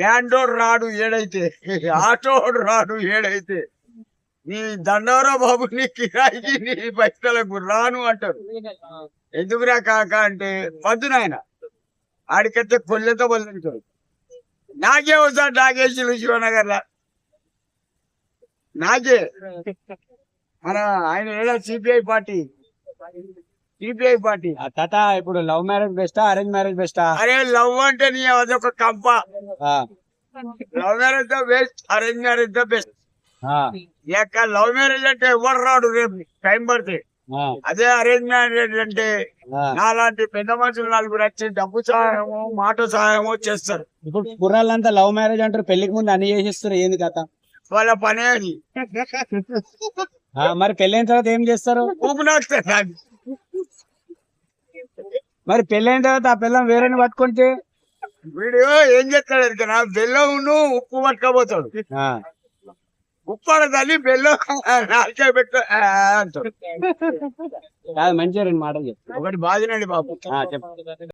బ్యాండోడు రాడు ఏడైతే ఆటోడు రాడు ఏడైతే నీ దండవరా బాబు నీ కిరాయికి నీ పైసలకు రాను అంటారు. ఎందుకురా కాక అంటే వద్దు నాయన. ఆడికైతే కొల్లెతో వదిలింటాడు నాకే వస్తాడు నాగేశ్వరు శివనగర్లా నాకే. మన ఆయన ఏదో సిపిఐ పార్టీ? సిపిఐ పార్టీ ఆ తాత ఇప్పుడు లవ్ మ్యారేజ్ బెస్టా అరేంజ్ మ్యారేజ్ బెస్టా? అరే లవ్ అంటే నీ అదొక కంప. Love marriage the best arrange marriage the best. ఇక లవ్ మ్యారేజ్ అంటే ఎవరు రాడు రేపు? టైం పడితే. అదే అరేంజ్ మ్యారేజ్ అంటే నాలాంటి పెద్ద మనుషులు నలుగురు వచ్చి డబ్బు సహాయమో మాట సహాయమో చేస్తారు. ఇప్పుడు కుర్రాళ్ళంతా లవ్ మ్యారేజ్ అంటారు పెళ్ళికి ముందు అన్ని చేసేస్తారు ఏంది కథ? వాళ్ళ పనే అది మరి పెళ్ళైన తర్వాత ఏం చేస్తారు? ఊపినాస్తారు మరి పెళ్ళైన తర్వాత ఆ పిల్లం వేరేని పట్టుకుంటే? వీడు ఏం చేస్తాడు ఎరికనా బెల్లం ఉప్పు పట్టుకపోతాడు. ఆ, ఉప్పు అడదాన్ని బెల్లం నాలుకాయ పెట్టు ఆ అంటాడు. కాదు మంచిగా రెండు మాటలు చెప్పు. ఒకటి బాధినండి బాబు. ఆ, చెప్పు.